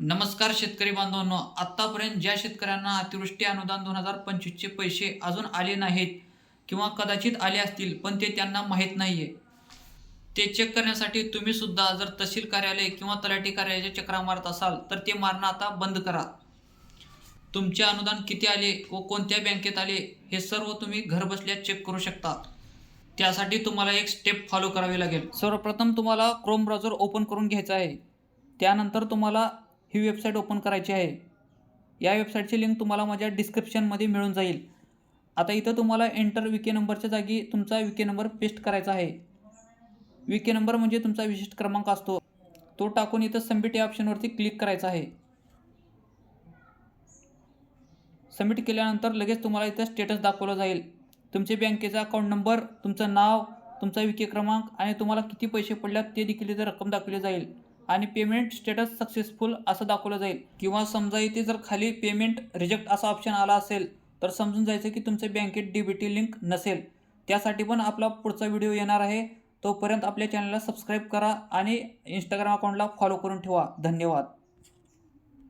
नमस्कार शेतकरी बांधवांनो. आत्तापर्यंत ज्या शेतकऱ्यांना अतिवृष्टी अनुदान दोन हजार पंचवीसचे पैसे अजून आले नाहीत किंवा कदाचित आले असतील पण ते त्यांना माहीत नाही आहे ते चेक करण्यासाठी तुम्ही सुद्धा जर तहसील कार्यालय किंवा तलाठी कार्यालयाचे चक्रा मारत असाल तर ते मारणं आता बंद करा. तुमचे अनुदान किती आले व कोणत्या बँकेत आले हे सर्व तुम्ही घरबसल्या चेक करू शकता. त्यासाठी तुम्हाला एक स्टेप फॉलो करावी लागेल. सर्वप्रथम तुम्हाला क्रोम ब्राउझर ओपन करून घ्यायचं आहे. त्यानंतर तुम्हाला ही वेबसाईट ओपन करायची आहे. या वेबसाईटची लिंक तुम्हाला माझ्या डिस्क्रिप्शनमध्ये मिळून जाईल. आता इथं तुम्हाला एंटर विके नंबरच्या जागी तुमचा विके नंबर पेस्ट करायचा आहे. विके नंबर म्हणजे तुमचा विशिष्ट क्रमांक असतो. तो टाकून इथं सबमिट या ऑप्शनवरती क्लिक करायचा आहे. सबमिट केल्यानंतर लगेच तुम्हाला इथं स्टेटस दाखवलं जाईल. तुमचे बँकेचा अकाउंट नंबर तुमचं नाव तुमचा विके क्रमांक आणि तुम्हाला किती पैसे पडल्यात ते देखील इथं रक्कम दाखवली जाईल. आणि पेमेंट स्टेटस सक्सेसफुल असं दाखवलं जाईल. किंवा समजा इथे जर खाली पेमेंट रिजेक्ट असा ऑप्शन आला असेल तर समजून जायचं की तुमचे बँकेत डी बी टी लिंक नसेल. त्यासाठी पण आपला पुढचा व्हिडिओ येणार आहे. तोपर्यंत आपल्या चॅनलला सबस्क्राईब करा आणि इंस्टाग्राम अकाउंटला फॉलो करून ठेवा. धन्यवाद.